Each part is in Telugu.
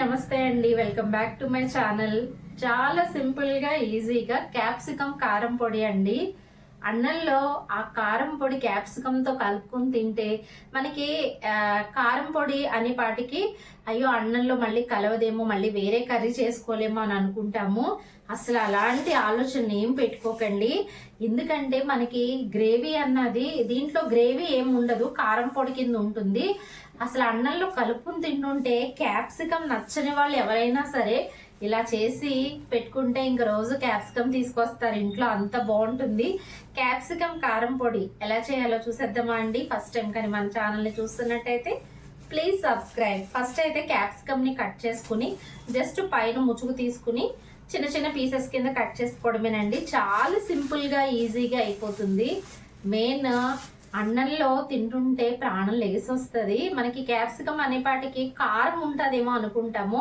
నమస్తే అండి. Welcome back to my channel చాలా సింపుల్గా ఈజీగా క్యాప్సికం కారం పొడి అండి. అన్నంలో ఆ కారం పొడి క్యాప్సికంతో కలుపుకుని తింటే మనకి కారం పొడి అనే పాటికి అయ్యో అన్నంలో మళ్ళీ కలవదేమో మళ్ళీ వేరే కర్రీ చేసుకోలేమో అని అనుకుంటాము. అసలు అలాంటి ఆలోచన ఏం పెట్టుకోకండి. ఎందుకంటే మనకి గ్రేవీ అన్నది దీంట్లో గ్రేవీ ఏం ఉండదు కారం పొడి కింద ఉంటుంది. అసలు అన్నంలో కలుపుని తింటుంటే క్యాప్సికం నచ్చని వాళ్ళు ఎవరైనా సరే ఇలా చేసి పెట్టుకుంటే ఇంక రోజు క్యాప్సికం తీసుకొస్తారు. ఇంట్లో అంత బాగుంటుంది. క్యాప్సికం కారం పొడి ఎలా చేయాలో చూసేద్దామా అండి? ఫస్ట్ టైం కానీ మన ఛానల్ని చూస్తున్నట్టయితే ప్లీజ్ సబ్స్క్రైబ్ ఫస్ట్ అయితే క్యాప్సికమ్ని కట్ చేసుకుని జస్ట్ పైన ముచుకు తీసుకుని చిన్న చిన్న పీసెస్ కింద కట్ చేసుకోవడమేనండి. చాలా సింపుల్గా ఈజీగా అయిపోతుంది. మెయిన్ అన్నంలో తింటుంటే ప్రాణం లెగిసి వస్తుంది మనకి క్యాప్సికం అనేపాటికి కారం ఉంటుందేమో అనుకుంటాము.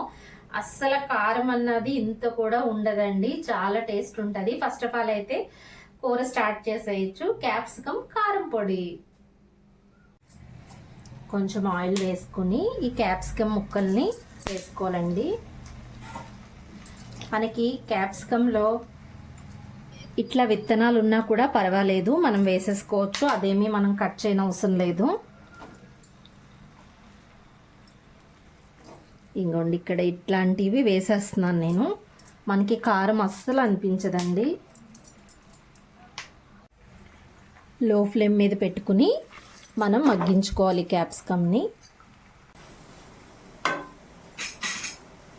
అస్సలు కారం అన్నది ఇంత కూడా ఉండదండి. చాలా టేస్ట్ ఉంటుంది. ఫస్ట్ ఆఫ్ ఆల్ అయితే కూర స్టార్ట్ చేసేయచ్చు. క్యాప్సికం కారం పొడి. కొంచెం ఆయిల్ వేసుకుని ఈ క్యాప్సికమ్ ముక్కల్ని వేసుకోవాలండి. మనకి క్యాప్సికంలో ఇట్లా విత్తనాలు ఉన్నా కూడా పర్వాలేదు. మనం వేసేసుకోవచ్చు. అదేమీ మనం కట్ చేయని అవసరం లేదు. ఇంకోండి ఇక్కడ ఇట్లాంటివి వేసేస్తున్నాను నేను. మనకి కారం అస్సలు అనిపించదండి. లో ఫ్లేమ్ మీద పెట్టుకుని మనం మగ్గించుకోవాలి క్యాప్సికమ్ని.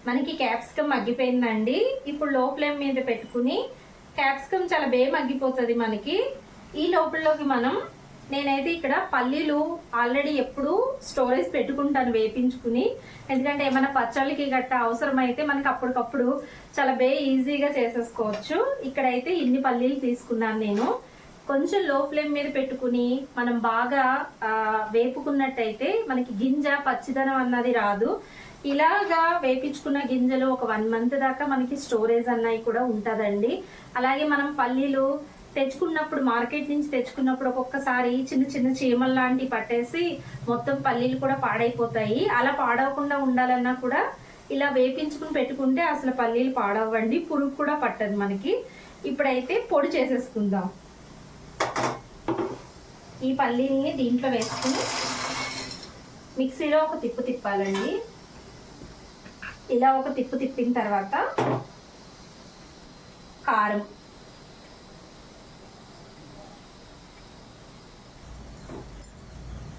మనకి క్యాప్సికమ్ మగ్గిపోయిందండి. ఇప్పుడు లో ఫ్లేమ్ మీద పెట్టుకుని క్యాప్సికమ్ చాలా బే మగ్గిపోతుంది మనకి. ఈ లోపలలోకి మనం నేనైతే ఇక్కడ పల్లీలు ఆల్రెడీ ఎప్పుడు స్టోరేజ్ పెట్టుకుంటాను వేపించుకుని. ఎందుకంటే ఏమైనా పచ్చళ్ళకి గట్ట అవసరమైతే మనకి అప్పటికప్పుడు చాలా బే ఈజీగా చేసేసుకోవచ్చు. ఇక్కడైతే ఇన్ని పల్లీలు తీసుకున్నాను నేను. కొంచెం లో ఫ్లేమ్ మీద పెట్టుకుని మనం బాగా వేపుకున్నట్టయితే మనకి గింజ పచ్చిదనం అన్నది రాదు. ఇలాగా వేపించుకున్న గింజలు ఒక వన్ మంత్ దాకా మనకి స్టోరేజ్ అన్నవి కూడా ఉంటుందండి. అలాగే మనం పల్లీలు తెచ్చుకున్నప్పుడు మార్కెట్ నుంచి తెచ్చుకున్నప్పుడు ఒక్కొక్కసారి చిన్న చిన్న చీమలు లాంటివి పట్టేసి మొత్తం పల్లీలు కూడా పాడైపోతాయి. అలా పాడవకుండా ఉండాలన్నా కూడా ఇలా వేపించుకుని పెట్టుకుంటే అసలు పల్లీలు పాడవ్వండి పురుగు కూడా పట్టదు మనకి. ఇప్పుడైతే పొడి చేసేసుకుందాం. ఈ పల్లీల్ని దీంట్లో వేసుకుని మిక్సీలో ఒక తిప్పు తిప్పాలండి. ఇలా ఒక తిప్పు తిప్పిన తర్వాత కారం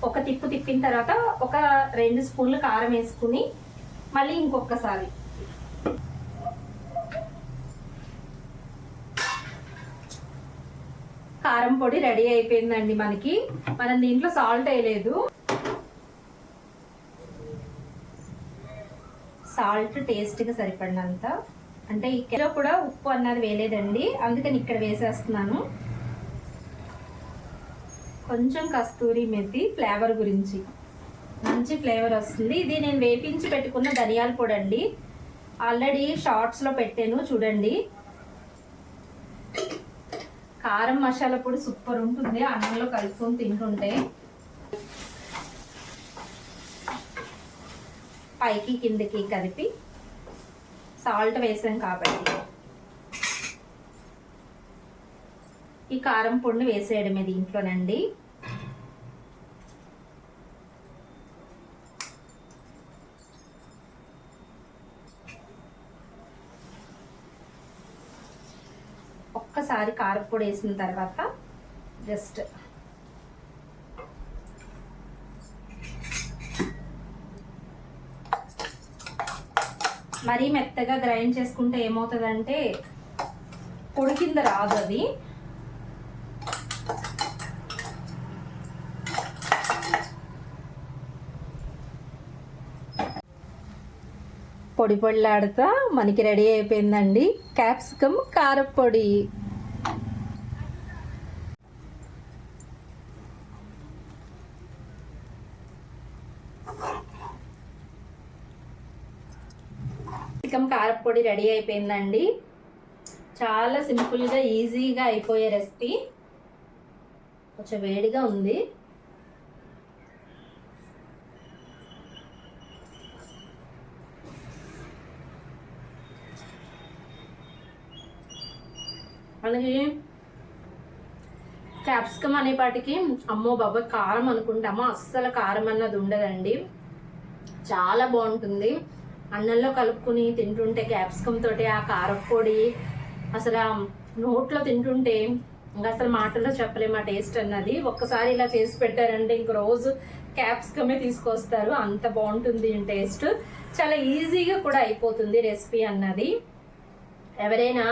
ఒక తిప్పు తిప్పిన తర్వాత ఒక రెండు స్పూన్లు కారం వేసుకుని మళ్ళీ ఇంకొకసారి కారం పొడి రెడీ అయిపోయిందండి మనకి. మనం దీంట్లో సాల్ట్ వేయలేదు. సాల్ట్ టేస్ట్గా సరిపడినంత. అంటే ఇక్కడ కూడా ఉప్పు అన్నది వేయలేదండి. అందుకని ఇక్కడ వేసేస్తున్నాను. కొంచెం కస్తూరి మెత్తి ఫ్లేవర్ గురించి. మంచి ఫ్లేవర్ వస్తుంది. ఇది నేను వేపించి పెట్టుకున్న ధనియాల పొడి అండి. ఆల్రెడీ షార్ట్స్లో పెట్టాను చూడండి. కారం మసాలా పొడి సూపర్ ఉంటుంది. అన్నంలో కలుపుకొని తింటుంటే. పైకి కిందకి కలిపి సాల్ట్ వేసాం కాబట్టి. ఈ కారం పొడిని వేసేయడమే దీంట్లోనండి. ఒకసారి కారపొడి వేసిన తర్వాత జస్ట్ మరీ మెత్తగా గ్రైండ్ చేసుకుంటే ఏమవుతుందంటే పొడి కింద రాదు అది పొడి పొడిలాడుతా మనకి రెడీ అయిపోయిందండి. క్యాప్సికమ్ కారపొడి. చికెన్ కారపొడి రెడీ అయిపోయిందండి. చాలా సింపుల్గా ఈజీగా అయిపోయే రెసిపీ. కొంచెం వేడిగా ఉంది. మనకి క్యాప్సికమ్ అనేపాటికి అమ్మో బాబా కారం అనుకుంటామో అస్సలు కారం అన్నది ఉండదండి. చాలా బాగుంటుంది. అన్నంలో కలుపుకుని తింటుంటే క్యాప్సికమ్ తోటి ఆ కారపొడి అసలు ఆ నోట్లో తింటుంటే ఇంకా అసలు మాటల్లో చెప్పలేము ఆ టేస్ట్ అన్నది. ఒక్కసారి ఇలా చేసి పెట్టారంటే ఇంక రోజు క్యాప్సికమే తీసుకొస్తారు. అంత బాగుంటుంది టేస్ట్ చాలా ఈజీగా కూడా అయిపోతుంది రెసిపీ అన్నది. ఎవరైనా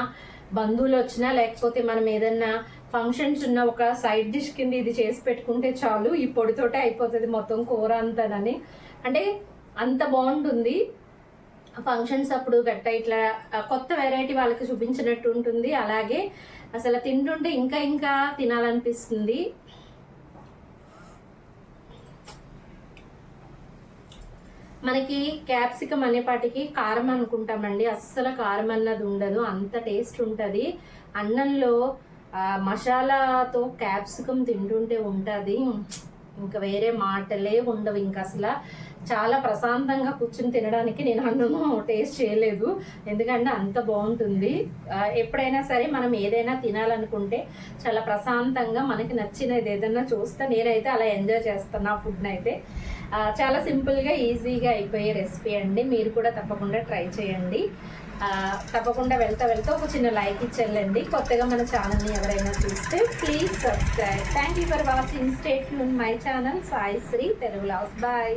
బంధువులు వచ్చినా లేకపోతే మనం ఏదన్నా ఫంక్షన్స్ ఉన్న ఒక సైడ్ డిష్ కింద ఇది చేసి పెట్టుకుంటే చాలు ఈ పొడితోటే అయిపోతుంది మొత్తం కూర అంతానని అంటే అంత బాగుంటుంది. ఫంక్షన్స్ అప్పుడు గట్ట ఇట్లా కొత్త వెరైటీ వాళ్ళకి చూపించినట్టు ఉంటుంది. అలాగే అసలు తింటుంటే ఇంకా ఇంకా తినాలనిపిస్తుంది. మనకి క్యాప్సికం అనేపాటికి కారం అనుకుంటామండి. అస్సలు కారం అన్నది ఉండదు. అంత టేస్ట్ ఉంటుంది. అన్నంలో మసాలాతో క్యాప్సికం తింటుంటే ఉంటుంది. ఇంకా వేరే మాటలే ఉండవు. ఇంకా అసలు చాలా ప్రశాంతంగా కూర్చుని తినడానికి నేను అన్నము టేస్ట్ చేయలేదు. ఎందుకంటే అంత బాగుంటుంది. ఎప్పుడైనా సరే మనం ఏదైనా తినాలనుకుంటే చాలా ప్రశాంతంగా మనకి నచ్చినది ఏదైనా చూస్తే నేనైతే అలా ఎంజాయ్ చేస్తాను ఆ ఫుడ్ని అయితే చాలా సింపుల్గా ఈజీగా అయిపోయే రెసిపీ అండి. మీరు కూడా తప్పకుండా ట్రై చేయండి. తప్పకుండా వెళ్తా వెళ్తా ఒక చిన్న లైక్ ఇచ్చేళ్ళండి కొత్తగా మన ఛానల్ని ఎవరైనా చూస్తే please subscribe. Thank you for watching state my channel Sai Shri Telugu loss. Bye